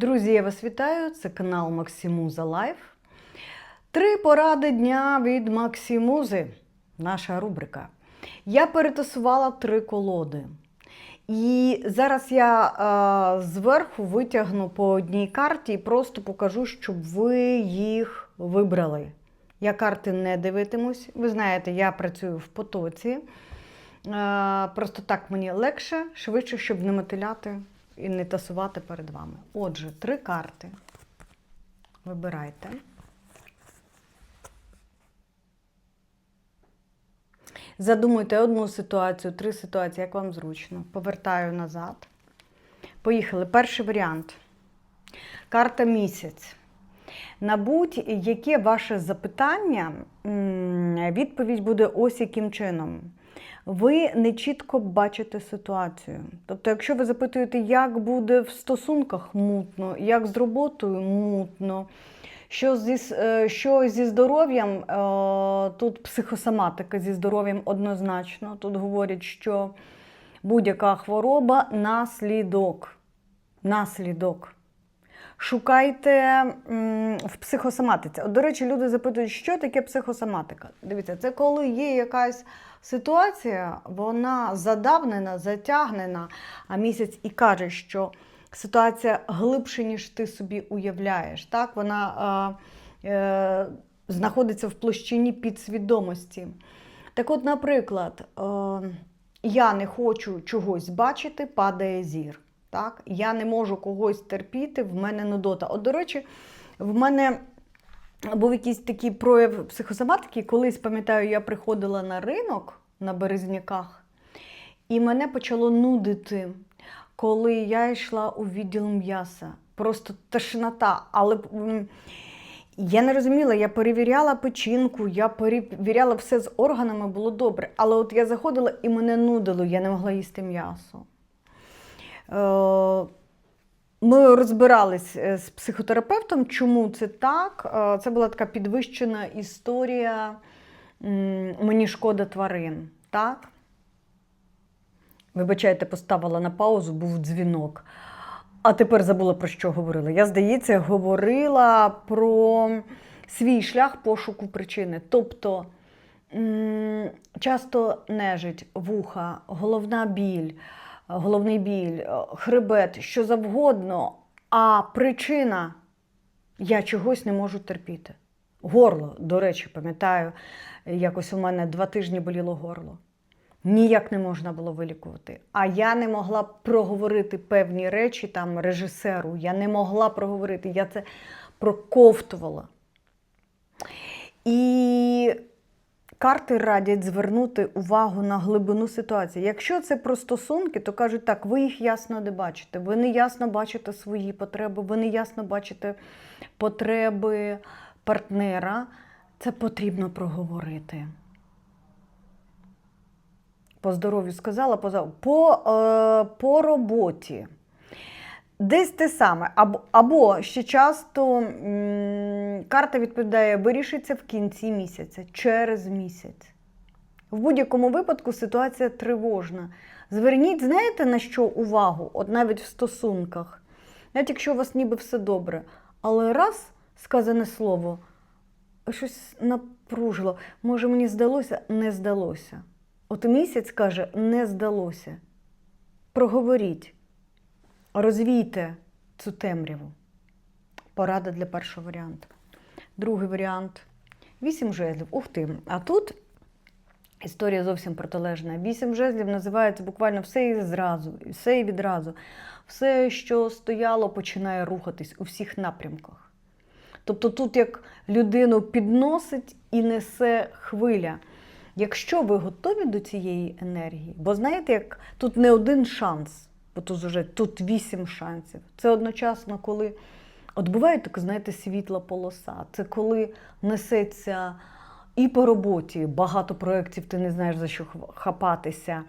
Друзі, я вас вітаю! Це канал Максимуза Лайф. Три поради дня від Максимузи. Наша рубрика. Я перетасувала три колоди. І зараз я е, зверху витягну по одній карті і просто покажу, щоб ви їх вибрали. Я карти не дивитимусь. Ви знаєте, я працюю в потоці. Е, просто так мені легше, швидше, щоб не мотиляти і не тасувати перед вами. Отже, три карти. Вибирайте. Задумуйте одну ситуацію, три ситуації, як вам зручно. Повертаю назад. Поїхали. Перший варіант. Карта місяць. На будь-яке ваше запитання, відповідь буде ось яким чином. Ви не чітко бачите ситуацію. Тобто, якщо ви запитуєте, як буде в стосунках мутно, як з роботою мутно, що зі, е, що зі здоров'ям, е, тут психосоматика зі здоров'ям однозначно. Тут говорять, що будь-яка хвороба наслідок. Наслідок. Шукайте в психосоматиці. От, до речі, люди запитують, що таке психосоматика. Дивіться, це коли є якась ситуація, вона задавнена, затягнена, а місяць і каже, що ситуація глибше, ніж ти собі уявляєш. Так? Вона е, е, знаходиться в площині підсвідомості. Так от, наприклад, е, я не хочу чогось бачити, падає зір. Так? Я не можу когось терпіти, в мене нудота. От, до речі, в мене був якийсь такий прояв психосоматики. Колись, пам'ятаю, я приходила на ринок на Березняках, і мене почало нудити, коли я йшла у відділ м'яса. Просто тошнота. Але я не розуміла, я перевіряла печінку, я перевіряла все з органами, було добре. Але от я заходила і мене нудило, я не могла їсти м'ясо. Е, Ми розбирались е, з психотерапевтом, чому це так. Е, Це була така підвищена історія мені шкода тварин. Так? Вибачайте, поставила на паузу, був дзвінок. А тепер забула про що говорила. Я, здається, говорила про свій шлях пошуку причини. Тобто часто нежить, вуха, головна біль, головний біль, е, хребет, що завгодно, а причина я чогось не можу терпіти. Горло, до речі, пам'ятаю, якось у мене два тижні боліло горло. Ніяк не можна було вилікувати. А я не могла проговорити певні речі там режисеру. Я не могла проговорити, я це проковтувала. І карти радять звернути увагу на глибину ситуації. Якщо це про стосунки, то кажуть так, ви їх ясно не бачите. Ви не ясно бачите свої потреби, ви не ясно бачите потреби партнера. Це потрібно проговорити. По здоров'ю сказала, по, по, е, по роботі. Десь те саме. Або, або ще часто м, карта відповідає, вирішиться в кінці місяця, через місяць. В будь-якому випадку ситуація тривожна. Зверніть, знаєте, на що увагу? От навіть в стосунках. Навіть якщо у вас ніби все добре, але раз сказане слово, щось напружило. Може, мені здалося, не здалося. От місяць каже, не здалося. Проговоріть, розвійте цю темряву. Порада для першого варіанту. Другий варіант вісім жезлів. Ух ти. А тут історія зовсім протилежна. Вісім жезлів називається буквально все і зразу, все і відразу. Все, що стояло, починає рухатись у всіх напрямках. Тобто тут як людину підносить і несе хвиля. Якщо ви готові до цієї енергії, бо знаєте, як тут не один шанс, бо тут вже тут вісім шансів. Це одночасно, коли от буває така, знаєте, світла полоса. Це коли несеться і по роботі багато проєктів, ти не знаєш за що хапатися.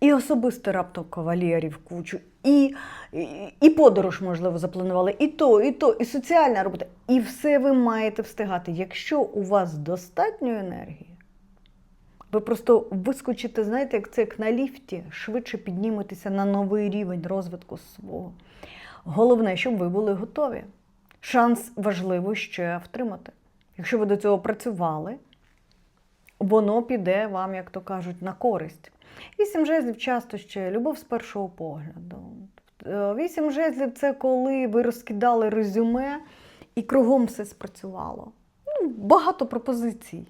І особисто раптом кавалерів кучу, і, і, і подорож, можливо, запланували, і то, і то, і соціальна робота. І все ви маєте встигати. Якщо у вас достатньо енергії, ви просто вискочите, знаєте, як це як на ліфті, швидше підніметеся на новий рівень розвитку свого Головне, щоб ви були готові. Шанс важливо ще втримати. Якщо ви до цього працювали, воно піде вам, як то кажуть, на користь. Вісім жезлів часто ще любов з першого погляду. Е, Вісім жезлів це коли ви розкидали резюме і кругом все спрацювало. Ну, багато пропозицій.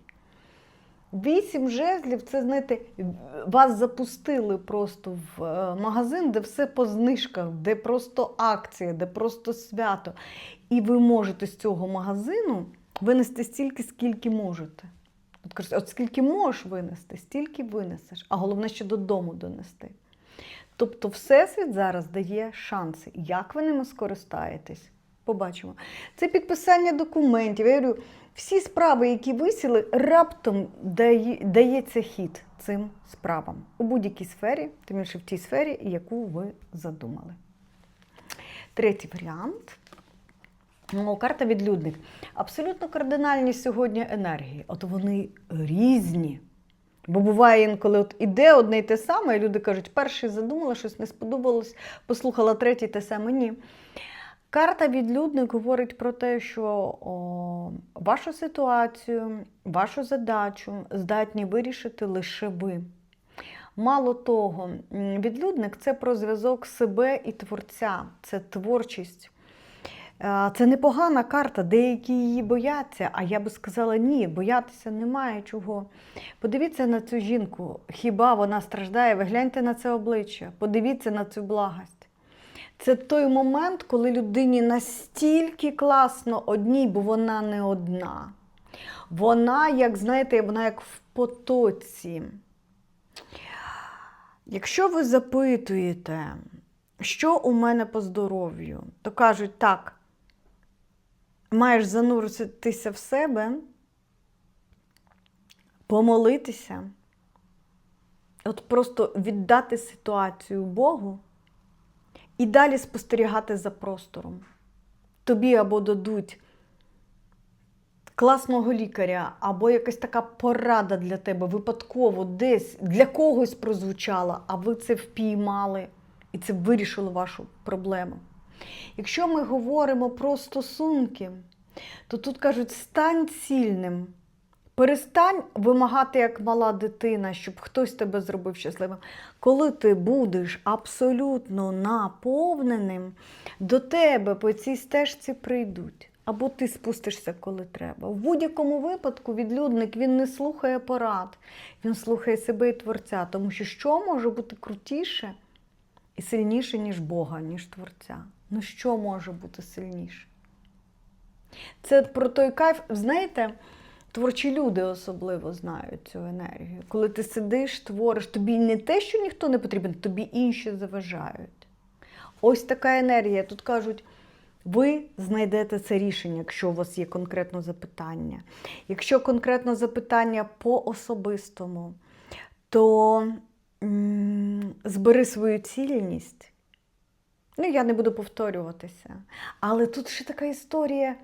Вісім жезлів це, знаєте, вас запустили просто в е, магазин, де все по знижках, де просто акція, де просто свято. І ви можете з цього магазину винести стільки, скільки можете. От, от скільки можеш винести, стільки винесеш, а головне ще додому донести. Тобто, Всесвіт зараз дає шанси. Як ви ними скористаєтесь? Побачимо. Це підписання документів. Я говорю, всі справи, які висіли, раптом дає- дається хід цим справам у будь-якій сфері, тим більше в тій сфері, яку ви задумали. Третій варіант. Ну, карта відлюдник. Абсолютно кардинальні сьогодні енергії. От вони різні. Бо буває інколи от іде одне й те саме, і люди кажуть, перший задумала, щось не сподобалось, послухала третій те саме. Ні. Карта відлюдник говорить про те, що о, вашу ситуацію, вашу задачу здатні вирішити лише ви. Мало того, відлюдник це про зв'язок себе і творця, це творчість. Це непогана карта, деякі її бояться, а я би сказала, ні, боятися немає чого. Подивіться на цю жінку, хіба вона страждає? Ви гляньте на це обличчя, подивіться на цю благость. Це той момент, коли людині настільки класно одній, бо вона не одна. Вона, як знаєте, вона як в потоці. Якщо ви запитуєте, що у мене по здоров'ю, то кажуть так, маєш зануритися в себе, помолитися, от просто віддати ситуацію Богу і далі спостерігати за простором. Тобі або дадуть класного лікаря, або якась така порада для тебе випадково десь для когось прозвучала, а ви це впіймали і це вирішило вашу проблему. Якщо ми говоримо про стосунки, то тут кажуть, стань цільним. Перестань вимагати як мала дитина, щоб хтось тебе зробив щасливим. Коли ти будеш абсолютно наповненим, до тебе по цій стежці прийдуть. Або ти спустишся, коли треба. В будь-якому випадку відлюдник він не слухає порад, він слухає себе і творця, тому що що може бути крутіше і сильніше, ніж Бога, ніж Творця? Ну що може бути сильніше? Це про той кайф, знаєте, творчі люди особливо знають цю енергію. Коли ти сидиш, твориш, тобі не те, що ніхто не потрібен, тобі інші заважають. Ось така енергія. Тут кажуть, ви знайдете це рішення, якщо у вас є конкретно запитання. Якщо конкретно запитання по особистому, то збери свою цільність. Ну, я не буду повторюватися. Але тут ще така історія.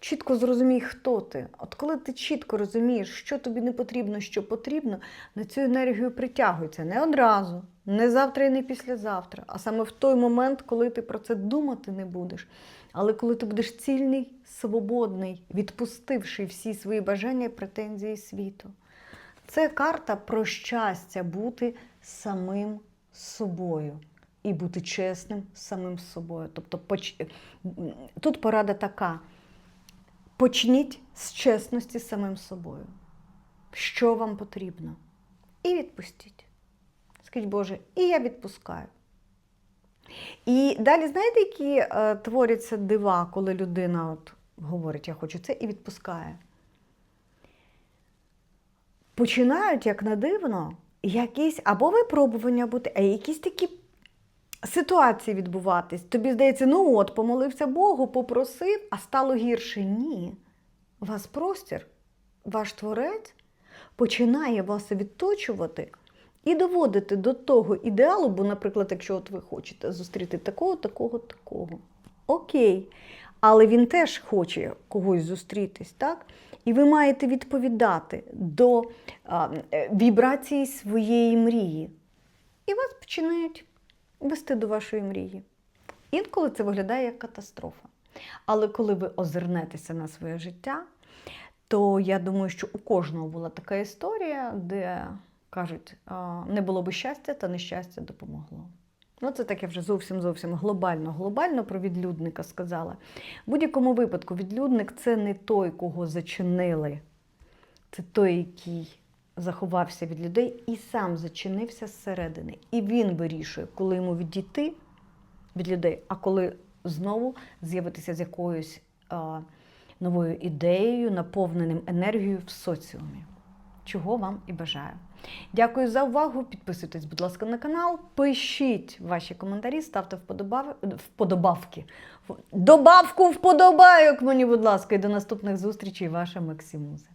Чітко зрозумій, хто ти. От коли ти чітко розумієш, що тобі не потрібно, що потрібно, на цю енергію притягується не одразу, не завтра і не післязавтра, а саме в той момент, коли ти про це думати не будеш. Але коли ти будеш цільний, свободний, відпустивши всі свої бажання і претензії світу. Це карта про щастя бути самим собою і бути чесним самим собою. Тобто, тут порада така. Почніть з чесності з самим собою. Що вам потрібно? І відпустіть. Скажіть, Боже, і я відпускаю. І далі, знаєте, які е, творяться дива, коли людина от говорить, я хочу це, і відпускає. Починають, як не дивно, якісь або випробування бути, а якісь такі ситуації відбуватись. Тобі здається, ну от, помолився Богу, попросив, а стало гірше. Ні. Вас простір, ваш творець починає вас відточувати і доводити до того ідеалу, бо, наприклад, якщо от ви хочете зустріти такого, такого, такого. Окей. Але він теж хоче когось зустрітись, так? І ви маєте відповідати до а, е, вібрації своєї мрії. І вас починають вести до вашої мрії. Інколи це виглядає як катастрофа. Але коли ви озирнетеся на своє життя, то я думаю, що у кожного була така історія, де кажуть, не було би щастя, та нещастя допомогло. Ну, це таке вже зовсім зовсім глобально. Глобально про відлюдника сказала. В будь-якому випадку відлюдник це не той, кого зачинили. Це той, який заховався від людей і сам зачинився зсередини. І він вирішує, коли йому відійти від людей, а коли знову з'явитися з якоюсь а, новою ідеєю, наповненим енергією в соціумі. Чого вам і бажаю. Дякую за увагу. Підписуйтесь, будь ласка, на канал. Пишіть ваші коментарі, ставте вподобав... вподобавки. Добавку вподобайок мені, будь ласка, і до наступних зустрічей, ваша Максимуза.